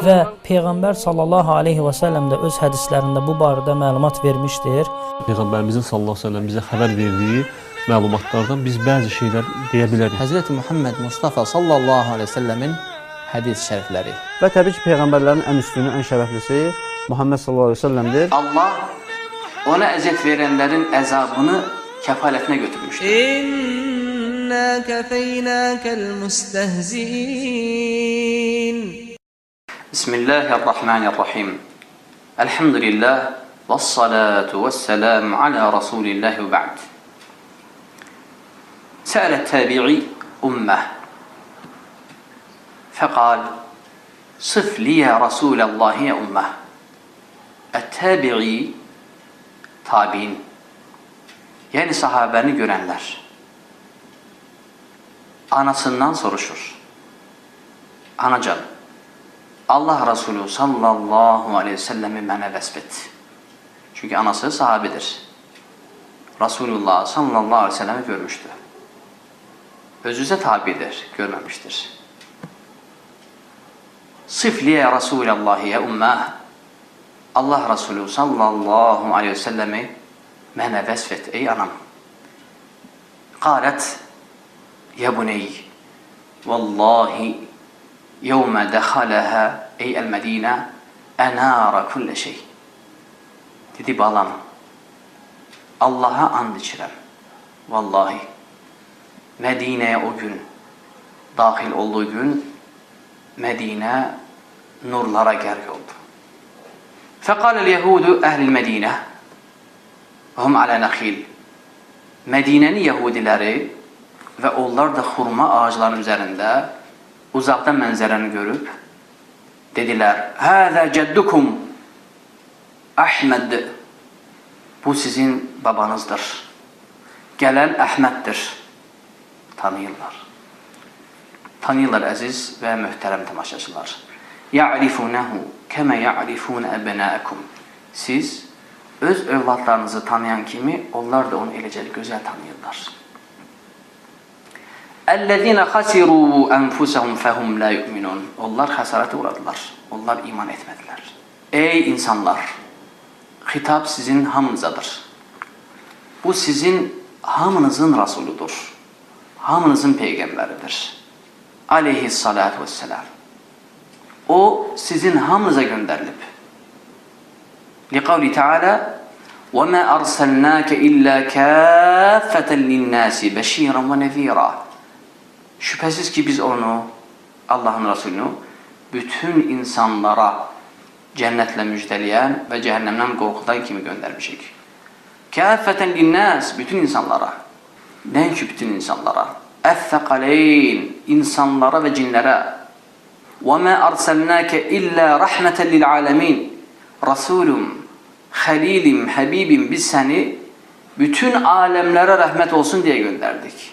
Və Peyğəmbər sallallahu alayhi və səlləm də öz hədislərində bu barədə məlumat vermişdir. Peyğəmbərimizin sallallahu alayhi və səlləm bizə xəbər verdiyi məlumatlardan biz bəzi şeylər deyə bilərik. Həzrət Muhammed Mustafa sallallahu alayhi və səlləmin hədis şərifləri. Və təbii ki, peyğəmbərlərin ən üstünü, ən şərəflisi Muhammed sallallahu alayhi və səlləmdir. Allah ona əziyyət verənlərin əzabını kəfalətinə götürmüşdür. İn كفيناك فيناك المستهزئين. بسم الله الرحمن الرحيم. الحمد لله والصلاة والسلام على رسول الله وبعد. سأل التابعي أمه فقال صف لي يا رسول الله يا أمه. التابعي تابين يعني صحابان جرانلر anasından soruşur. Anacan Allah Resulü sallallahu aleyhi ve sellemi mənə vəsf et. Çünkü anası sahabidir. Resulullah sallallahu aleyhi ve sellemi görmüştü. Özüze tabidir, görmemiştir. Sıfliye Resulallah ya ummah. Allah Resulü sallallahu aleyhi ve sellemi mənə vəsf et ey anam. قالت يا بني والله يوم دخلها أي المدينة أنار كل şey. Dedi balam Allah'a and içirəm. Vallahi Medine'ye o gün dahil olduğu gün Medine nurlara gərq oldu. فقال اليهود أهل المدينة هم على نخيل Medine'nin Yahudileri ve onlar da hurma ağaçlarının üzerinde uzaktan mənzərəni görüp dediler Hâzâ ceddukum Ahmed bu sizin babanızdır. Gelen Ahmet'tir. Tanıyırlar. Tanıyırlar əziz və möhtərəm tamaşaçılar. Ya'rifunehu kema ya'rifun ebnâekum. Siz öz övladlarınızı tanıyan kimi onlar da onu eləcə gözəl tanıyırlar. اَلَّذ۪ينَ خَسِرُوا أَنْفُسَهُمْ فَهُمْ لَا يُؤْمِنُونَ Onlar hasarete uğradılar. Onlar iman etmediler. Ey insanlar! Hitap sizin hamınızadır. Bu sizin hamınızın Resuludur. Hamınızın peygamberidir. Aleyhissalatu vesselam. O sizin hamınıza gönderilip لقول تعالى وما أرسلناك إلا كافة للناس بشيرا ونذيرا Şüphesiz ki biz onu, Allah'ın Resulünü, bütün insanlara cennetle müjdeleyen ve cehennemden korkutan kimi göndermişik. Kâfeten linnâs, bütün insanlara. Ne ki bütün insanlara? Ethekaleyn, insanlara ve cinlere. وَمَا أَرْسَلْنَاكَ إِلَّا رَحْمَةً لِلْعَالَمِينَ Resulüm, Halilim, Habibim biz seni bütün alemlere rahmet olsun diye gönderdik.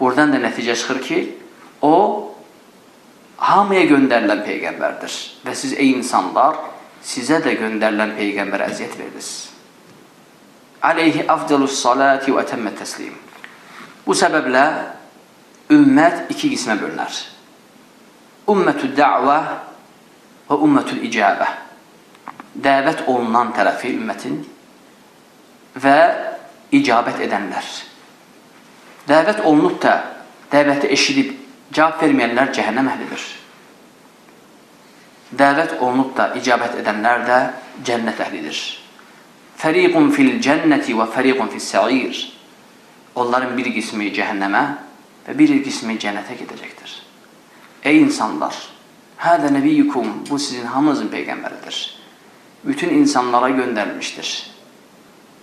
Buradan da netice çıkır ki o hamıya gönderilen peygamberdir. Ve siz ey insanlar size de gönderilen peygambere eziyet verdiniz. Aleyhi afdalus salati ve etemmet teslim. Bu sebeple ümmet iki kısme bölünür. Ümmetü da've ve ümmetül icabe. Davet olunan tarafı ümmetin ve icabet edenler. Davet olunub da dəvəti eşidib cavab verməyənlər cəhənnəm əhlidir. Dəvət olunub da icabət edənlər də cənnət əhlidir. Fəriqun fil cənnəti və fəriqun fis səir. Onların bir qismi cəhənnəmə və bir qismi cənnətə gedəcəkdir. Ey insanlar, hədə nəbiyyukum, bu sizin hamınızın peyğəmbəridir. Bütün insanlara göndərilmişdir.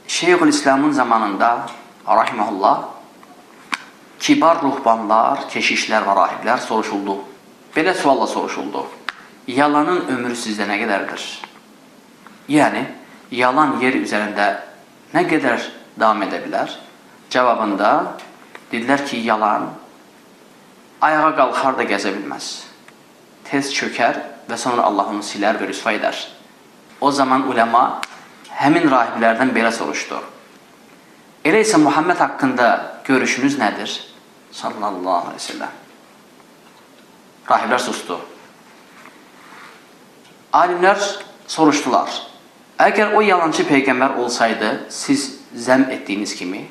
Şeyhül İslamın zamanında, rahiməhullah, kibar ruhbanlar, keşişler ve rahipler soruşuldu. Belə sualla soruşuldu. Yalanın ömrü sizde ne kadardır? Yani yalan yer üzerinde ne kadar devam edebilir? Cevabında dediler ki yalan ayağa kalkar da gezebilmez. Tez çöker ve sonra Allah onu siler ve rüsva eder. O zaman ulema hemin rahiplerden belə soruşdu. Elə isə Muhammed haqqında görüşünüz nədir? Sallallahu aleyhi ve sellem. Rahibler sustu. Alimler soruştular. Eğer o yalancı peygamber olsaydı siz zem ettiğiniz kimi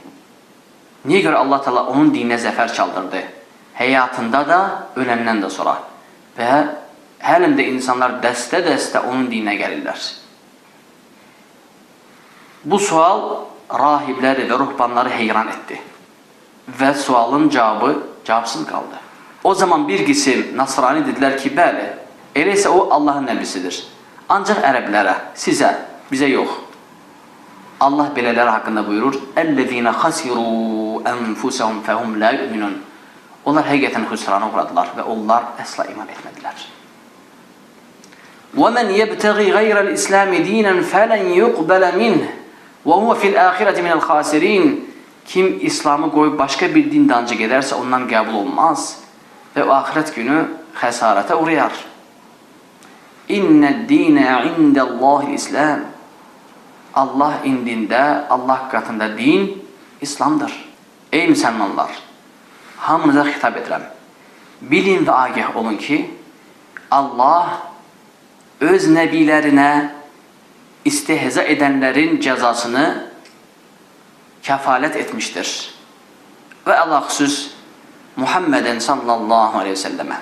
niye göre Allah Teala onun dinine zafer çaldırdı? Hayatında da ölümden de sonra. Ve halen insanlar deste deste onun dinine gelirler. Bu sual rahibleri ve ruhbanları heyran etti Ve sualın cevabı cevapsız kaldı. O zaman bir kısım Nasrani dediler ki bəli, eləysə o Allahın nəbisidir. Ancaq ərəblərə, sizə, bizə yox. Allah belələri haqqında buyurur: "Ellezina khasiru enfusahum fehum la yu'minun." Onlar həqiqətən xüsrana uğradılar və onlar əsla iman etmədilər. وَمَنْ يَبْتَغِي غَيْرَ الْإِسْلَامِ دِينًا فَلَنْ يُقْبَلَ مِنْهِ وَهُوَ فِي الْآخِرَةِ مِنَ الْخَاسِرِينَ kim İslam'ı koyup başka bir din dancı ederse ondan kabul olmaz ve o ahiret günü hesarete uğrayar. İnne dine indellahi İslam. Allah indinde, Allah katında din İslam'dır. Ey Müslümanlar! Hamınıza hitap edirəm. Bilin ve agah olun ki, Allah öz nəbilərinə istehza edenlerin cezasını kefalet etmiştir. Ve Allah xüsus Muhammeden sallallahu aleyhi ve selleme.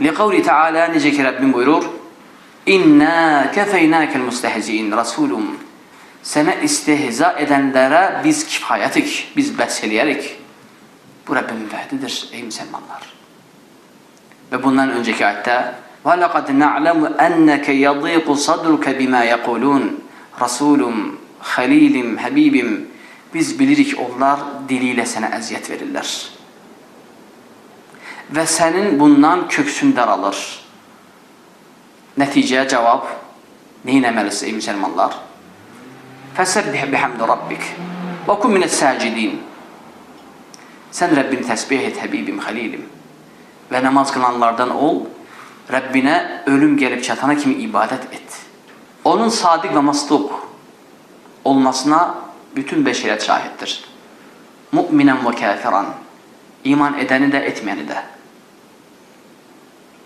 Liqavli Teala necə ki Rabbim buyurur, İnna kefeynâkel mustehzi'in Rasulum. Sənə istehza edənlərə biz kifayətik, biz bəs eləyərik. Bu Rabbimin vədidir ey müsəlmanlar. Ve bundan önceki ayette وَلَقَدْ نَعْلَمُ أَنَّكَ يَضِيقُ صَدْرُكَ بِمَا يَقُولُونَ Resulüm, Halilim, Habibim biz bilirik onlar diliyle sana əziyyət verirlər. Və sənin bundan köksün daralır. Nəticəyə cavab neynəməlisin ey müsəlmanlar? Fəsəbbih bihamdi rabbik və kun minəs-sacidin. Sən Rəbbini təsbih et, Həbibim, Xəlilim. Və namaz qılanlardan ol, Rəbbinə ölüm gəlib çatana kimi ibadət et. Onun sadiq və masduq olmasına bütün beşeriyet şahittir. Mu'minen ve kafiran. İman edeni de etmeyeni de.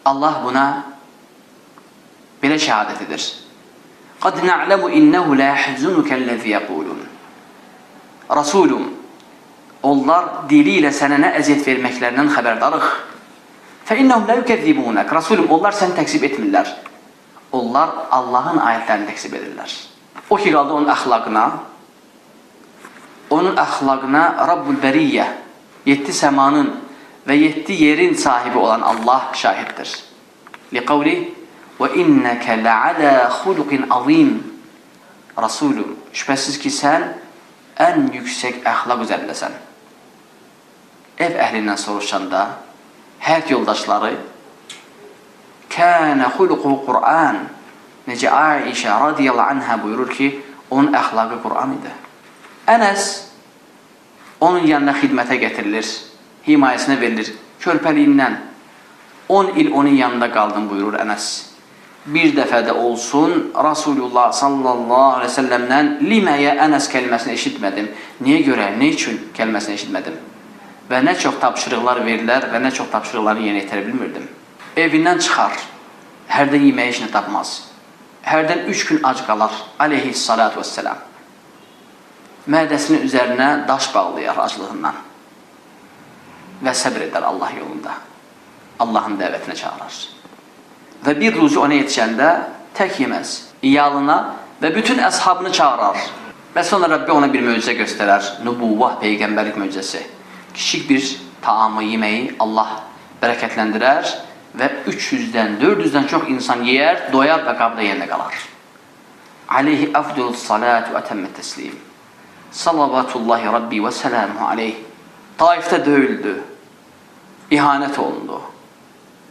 Allah buna belə şehadet edir. قَدْ نَعْلَمُ اِنَّهُ لَا يَحْزُنُكَ الَّذِي يَقُولُونَ Resulüm, onlar diliyle sana ne eziyet vermeklerinin haberdarıq. فَاِنَّهُمْ لَا يُكَذِّبُونَكَ Resulüm, onlar seni tekzip etmirlər. Onlar Allah'ın ayetlerini tekzip edirlər. O ki qaldı onun əxlaqına, onun əxlaqına Rabbul Bəriyyə, yedi səmanın və yedi yerin sahibi olan Allah şahiddir. Liqavli və innəkə lə'alə xuluqin azim Rasulüm, şübhəsiz ki sən ən yüksək əxlaq üzərindəsən. Ev əhlindən soruşanda həyat yoldaşları kənə xuluqu Qur'an necə Aişə radiyallahu anhə buyurur ki onun əxlaqı Qur'an idi. Ənəs onun yanına xidmətə gətirilir, himayəsinə verilir, körpəliyindən 10 il onun yanında qaldım buyurur Ənəs. Bir dəfə də olsun Rasulullah sallallahu aleyhi ve sellemdən liməyə Ənəs kəlməsini eşitmədim. Niyə görə, nə üçün kəlməsini eşitmədim? Və nə çox tapşırıqlar verilər və nə çox tapşırıqları yerinə yetirə bilmirdim. Evindən çıxar, hərdən yeməyə işini tapmaz. Hərdən üç gün ac qalar, aleyhissalatu vesselam mədəsinin üzərinə daş bağlayar aclığından və səbr Allah yolunda. Allahın dəvətinə çağırar. Və bir ruzi ona yetişəndə tək yeməz. İyalına və bütün əshabını çağırar. Və sonra Rabbi ona bir möcüzə göstərər. Nübuvvah, peyğəmbərlik möcüzəsi. Kiçik bir taamı, yeməyi Allah bərəkətləndirər və 300-dən, 400-dən çox insan yeyər, doyar və qabda yerində qalar. Aleyhi afdulus salatu və təmmət təslim. Salavatullahi Rabbi və selamu aleyh. Taifdə döyüldü. İhanət olundu.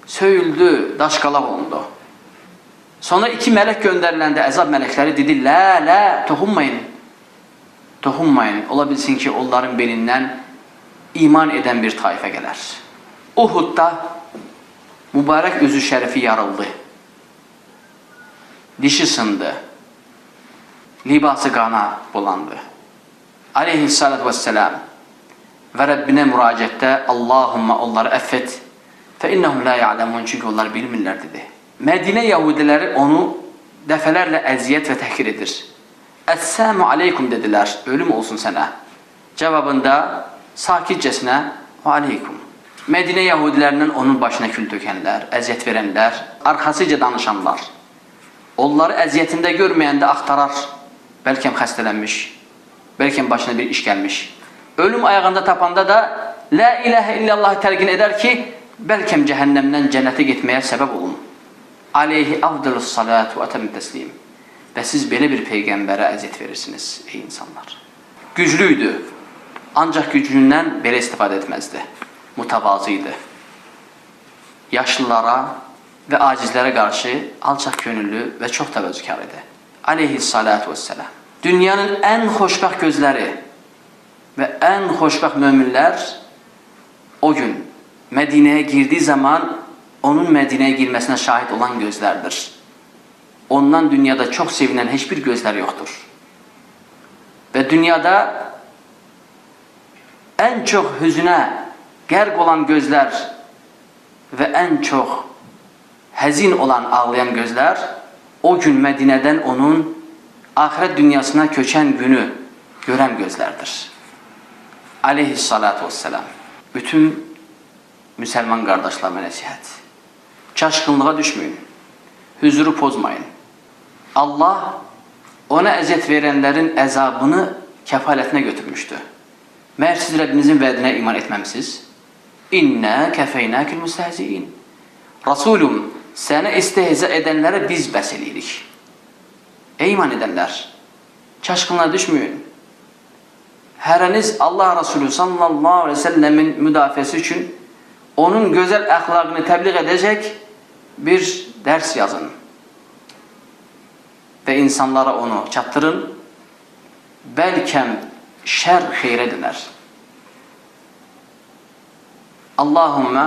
Söyüldü, daşqalaq olundu. Sonra iki mələk göndəriləndə əzab mələkləri dedi, lə, lə, toxunmayın. Toxunmayın. Ola ki, onların belindən iman edən bir taifə gələr. Uhudda mübarek özü şerefi yarıldı. Dişi sındı. Libası kana bulandı. Aleyhissalatü vesselam ve Rabbine müracaette Allahümme onları affet fe innehum la ya'lemun çünkü onlar bilmirler dedi. Medine Yahudileri onu defelerle eziyet ve tehkir edir. Esselamu aleykum dediler. Ölüm olsun sana. Cevabında sakitcesine ve aleykum Medine Yahudilerinin onun başına kül dökenler, eziyet verenler, arkasıca danışanlar. Onları əziyyətində görməyəndə axtarar. Bəlkə xəstələnmiş, bəlkə başına bir iş gəlmiş. Ölüm ayağında tapanda da La ilahə illallah təlqin edər ki, bəlkə cəhənnəmdən cənnətə getməyə səbəb olun. Aleyhi afdalus salatu və etəm təslim. Və siz belə bir peyğəmbərə əziyyət verirsiniz ey insanlar. Güclüydü. Ancaq gücündən belə istifadə etməzdi. Mütevazı idi. Yaşlılara və acizlərə qarşı alçaq könüllü və çox təvəzzükar idi. Aleyhissalatu vesselam. Dünyanın ən xoşbəxt gözləri və ən xoşbəxt möminlər o gün Mədinəyə girdiyi zaman onun Mədinəyə girməsinə şahid olan gözlərdir. Ondan dünyada çox sevinən heç bir gözlər yoxdur. Və dünyada ən çox hüzünə qərq olan gözlər və ən çox həzin olan ağlayan gözlər o gün Mədinədən onun axirət dünyasına köçən günü görən gözlərdir. Aleyhissalatu vesselam. Bütün müsəlman qardaşlarıma nəsihət. Çaşqınlığa düşməyin. Hüzuru pozmayın. Allah ona əziyyət verənlərin əzabını kəfalətinə götürmüşdü. Məyər siz Rəbbinizin vədinə iman etməmisiz? İnnə kəfeynəkil müstəhziin. Rasulum, sənə istehza edənlərə biz bəs eləyirik. Ey iman edənlər, çaşqınlığa düşməyin. Hərəniz Allah Resulü sallallahu aleyhi ve sellemin müdafiəsi üçün onun gözəl əxlaqını təbliğ edəcək bir dərs yazın. Və insanlara onu çatdırın. Bəlkəm şər xeyrə Allahümme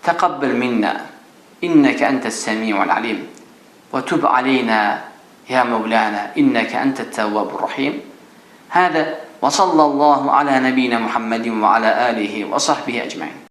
تقبل منا إنك أنت السميع العليم. وتب علينا يا مولانا إنك أنت التواب الرحيم. هذا وصلى الله على نبينا محمد وعلى آله وصحبه أجمعين.